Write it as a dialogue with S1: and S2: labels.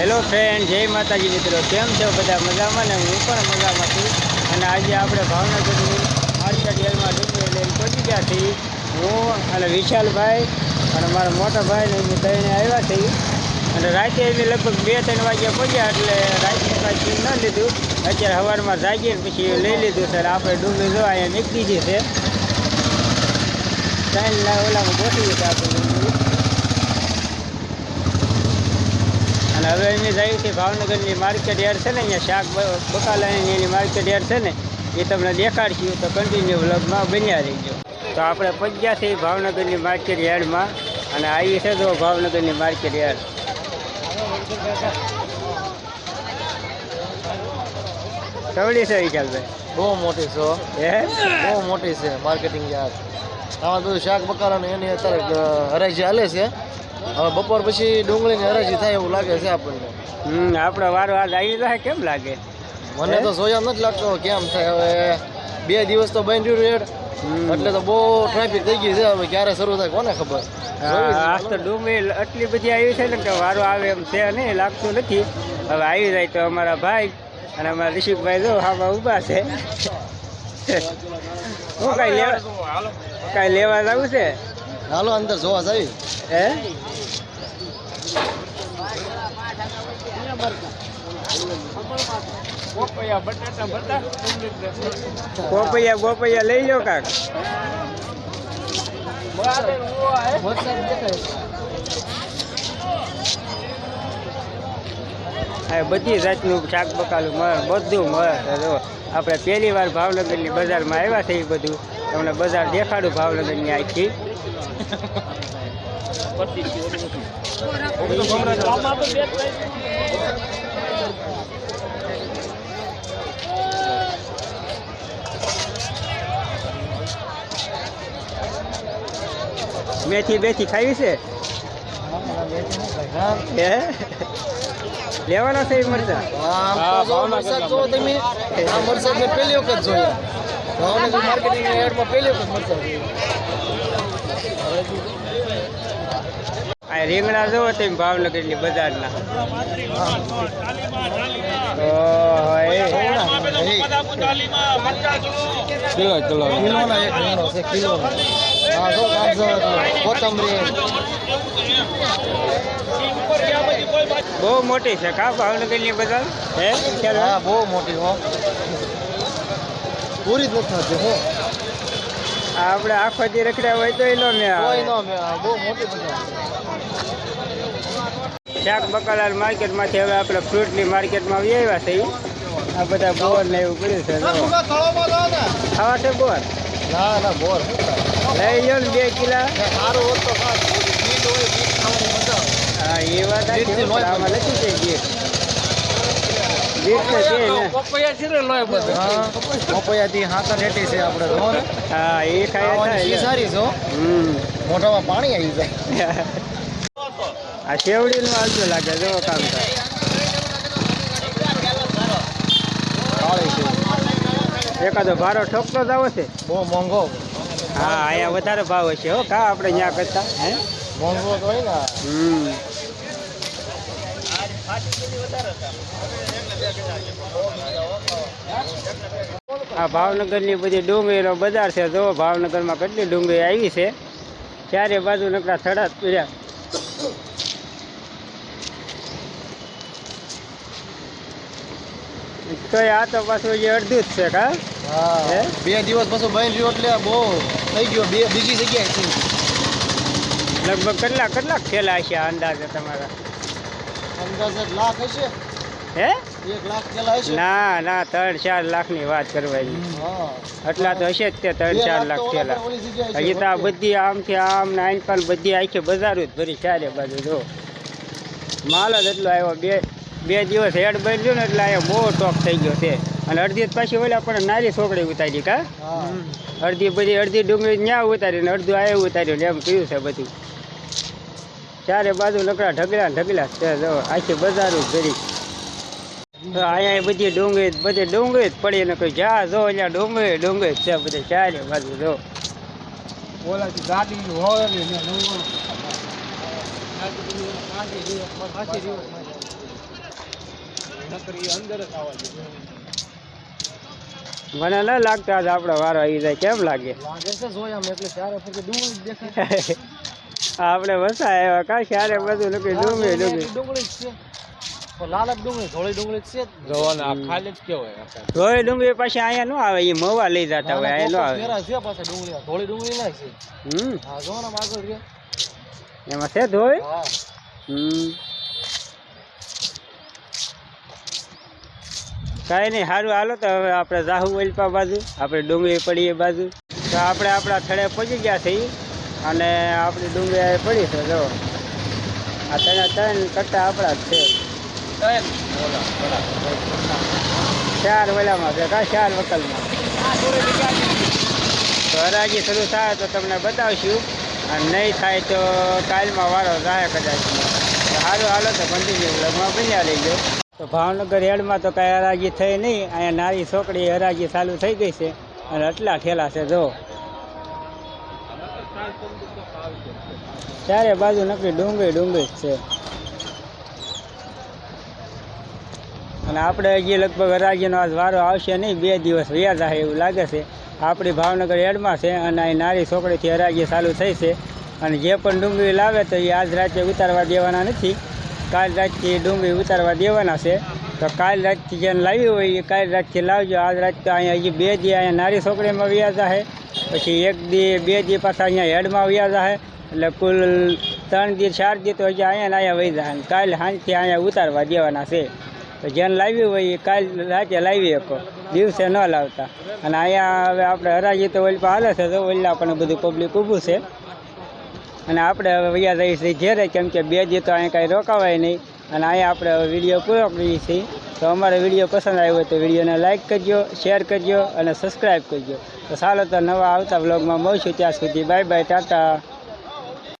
S1: Hello friend જય માતાજી મિત્રો. કેમ છો બધા? મજામાં ને હું પણ મજામાં છું. અને આજે આપણે ભાવનગરની માર્કેટ યાર્ડમાં ડુંગળી લઈને પહોંચી ગયા છીએ હું અને વિશાલભાઈ અને મારા મોટા ભાઈ ને અમે ત્રણે આવ્યા છીએ. અને રાતે અમે લગભગ બે ત્રણ વાગ્યા પહોંચ્યા એટલે રાતે કાંઈ ન લીધું. અત્યારે સવારમાં જાગીએ પછી લઈ લીધું સર આપણે ડુંગળી જો અહીંયા નીકળી જશે. ત્રણ ઓલામાં ગોઠવી છે આપણે ડુંગળી. હવે અમે જઈએ છીએ ભાવનગરની માર્કેટ યાર્ડ છે ને અહીંયા શાક બકાલાની એની માર્કેટ યાર્ડ છે ને એ તમને દેખાડશું. તો કન્ટિન્યુ વ્લોગમાં બન્યા રહીજો. તો આપણે પગ્યા છીએ ભાવનગરની માર્કેટ યાર્ડમાં અને આવી છે તો ભાવનગરની માર્કેટ યાર્ડ. કવડી છે વિશાલભાઈ?
S2: બહુ મોટી છે હે. બહુ મોટી છે માર્કેટિંગ યાર્ડ. આમાં બધું શાક બકારાને એની અત્યારે હરાજી હાલે છે. હવે બપોર પછી ડુંગળીની હરાજી થાય એવું લાગે છે આપણને.
S1: હમ આપણે વારો વાર આવી જાય કેમ લાગે?
S2: મને તો સોયા નથી લાગતો કેમ થાય હવે. બે દિવસ તો બંધ રહ્યું રેડ. એટલે તો બહુ ટ્રાફિક થઈ ગઈ છે હવે ક્યારે શરૂ થાય કોને ખબર?
S1: હા, આજ તો ડુંગળી એટલી બધી આવી છે ને કે વારો આવે એમ છે નહીં લાગતું નથી. હવે આવી જાય તો અમારા ભાઈ અને અમારા ઋષિકભાઈ જો હા ઊભા છે. હું કાંઈ લેવા કાંઈ લેવા જવું છે?
S2: હાલો અંદર જોવા જાય
S1: હે? ગોપૈયા ગોપૈયા લઈ લો કાક. બધી જાતનું શાક બકાલું મળે બધું મળે આપણે પહેલી વાર ભાવનગરની બજારમાં આવ્યા છે એ બધું. તમને બજાર દેખાડું ભાવનગરની આખી. મેથી બેથી ખાવી છે? લેવાના છે એ મરચા?
S2: જો તમે આ વરસાદ મેં પહેલી વખત જોયા ભાવનગર માર્કેટિંગ યાર્ડમાં પહેલી વખત વરસાદ
S1: આ રીંગણા જોવો તમે ભાવનગરની બજારના. Kilo
S2: kilo. એક છે જો ગાજર કોથમરી.
S1: બહુ મોટી છે કા ભાવનગરની બજાર? હે?
S2: હા બહુ મોટી હો. પૂરી જ નથી થતી હો.
S1: આ આપણે આખો જે રખડ્યા હોય તો એનો મે
S2: કોઈ નો મેળ બહુ મોટી બજાર
S1: શાક બકાલાલ માર્કેટમાંથી હવે આપણે ફ્રૂટની માર્કેટમાં આવી આવ્યા છે આ બધા બોર ને એવું કર્યું છે જો. ખાવા છે બોર?
S2: ના ના બોર.
S1: લઈ લો ને બે કિલા.
S2: સારું હોત તો
S1: એ વાત આમાં લખી છે
S2: મોઢામાં પાણી આવી જાય.
S1: આ શેવડીનું આવતું લાગે જો કામ એકાદો ભારો ઠોકતો જ આવે છે.
S2: બહુ મોંઘો.
S1: હા અહીંયા વધારે ભાવ હશે હો. કા આપણે ત્યાં કરતા હે?
S2: મોંઘો તો હોય ને.
S1: હમ. આ ભાવનગરની બધી ડુંગળીનો બજાર છે. જો ભાવનગરમાં કેટલી ડુંગળી આવી છે. ચારે બાજુ નકરા થડા પીડ્યા તો આ તો પાછું જે અડધું જ છે કા?
S2: હા. બે દિવસ પછી બની રહ્યો એટલે બહુ થઈ ગયો. બે બીજી જગ્યાએ છે
S1: લગભગ કેટલા કેટલાક ખેલા આ અંદાજે તમારા?
S2: અંદાજે લાખ હશે?
S1: હે?
S2: એક લાખ પેલા હશે?
S1: ના ના ત્રણ ચાર લાખની વાત કરવાની એટલા તો હશે જ તે ત્રણ ચાર
S2: લાખ છે.
S1: હજી તો આ બધી આમથી આમ ને આઈનપાલ બધી આખી બજારું જ ભરી ચારે બાજુ જો. માલ જ એટલો આવ્યો. બે બે દિવસ હેડ બન્યો ને એટલે અહીંયા બહુ ટોક થઈ ગયો છે. અને અડધી જ પાછી ઓલા પણ નારી છોકરી ઉતારી કા? અડધી બધી અડધી ડુંગળી ન્યા ઉતારી ને અડધું આ ઉતાર્યું એમ કહ્યું છે બધું. ચારે બાજુ નકરા ઢગલા ઢગલા છે. જો આખી બજારું ભરી. અહીંયા બધી ડુંગળી બધી ડુંગળી જ પડી ને કોઈ જા જો અહીંયા ડુંગળી ડુંગળી છે બધી. ચારે બાજુ જો.
S2: ઓલાથી ગાડી હોય
S1: મને ન લાગતા આજે આપણો વારો આવી જાય. કેમ લાગે?
S2: લાગે છે જોયા એટલે ચારે ડુંગળી દેખાય.
S1: આપણે વસા આવ્યા કા ક્યારે બધું લખી ડુંગળી ડુંગળી
S2: ધોળી ડુંગળી જ છે. જોવાના ખાલી જ કેવાય
S1: ધોઈ ડુંગળી પાછી અહીંયા ન આવે એ મવા લઈ જતા હોય અહીંયા ન આવે.
S2: છે પાછા ડુંગળી ધોળી ડુંગળી ના છે.
S1: હમ.
S2: હા જોવાના આગળ રે
S1: એમાં છે ધોઈ હમ. કાંઈ નહીં સારું હાલો તો હવે આપણે જાહુ ઓલપા બાજુ આપણે ડુંગળી પડી એ બાજુ. તો આપણે આપણા થડે પહોંચી ગયા છીએ. અને આપણી ડુંગળી પડી છે જો. આ ત્રણે ત્રણ કટ્ટા આપણા જ છે. ચાર વેલામાં છે કા ચાર વકલમાં? તો હરાજી શરૂ થાય તો તમને બતાવશું. અને નહીં થાય તો કાલમાં વારો જાય કદાચ. તો સારું હાલો તો કન્ટિન્યુ બ્લોગમાં બન્યા રહીજો. તો ભાવનગર હેડમાં તો કાંઈ હરાજી થઈ નહીં. અહીંયા નારી છોકરી હરાજી ચાલુ થઈ ગઈ છે. અને આટલા ઠેલા છે જો. ચારે બાજુ નકરી ડુંગળી ડુંગળી જ છે. અને આપણે હજી લગભગ અરાજીનો આજ વારો આવશે નહીં, બે દિવસ વયા થાય એવું લાગે છે. આપણી ભાવનગર એડમાં છે અને અહીં નારી છોકરીથી અરાજી ચાલુ થઈ છે. અને જે પણ ડુંગળી લાવે તો એ આજ રાતે ઉતારવા દેવાના નથી. કાલ રાતથી ડુંગળી ઉતારવા દેવાના છે. તો કાલ રાતથી જેને લાવી હોય એ કાલ રાતથી લાવજો. આજ રાત તો અહીંયા હજી બે દી અહીંયા નારી છોકરીમાં વ્યાજા છે પછી એક દી, બે દી પાછા અહીંયા હેડમાં વ્યાજા છે એટલે કુલ ત્રણ દી, ચાર દી તો હજી અહીંયા અહીંયા વહી જાય કાલ સાંજથી અહીંયા ઉતારવા દેવાના છે. તો જેને લાવી હોય એ કાલ રાતે લાવી શકો. દિવસે ન લાવતા. અને અહીંયા હવે આપણે હરાજી તો ઓલી હાલે છે તો ઓલા પણ બધું પબ્લિક ઊભું છે. અને આપણે હવે વૈયા જઈએ છીએ ઘેરે, કેમ કે બે દી તો અહીંયા કાંઈ રોકાવાય નહીં. અને અહીંયા આપણે હવે વીડિયો પૂરો કરીએ છીએ. તો અમારો વીડિયો પસંદ આવ્યો હોય તો વિડીયોને લાઇક કરજો શેર કરજો અને સબસ્ક્રાઈબ કરજો. તો ચાલો તો નવા આવતા વ્લોગમાં મળશું ત્યાં સુધી. Bye bye tata.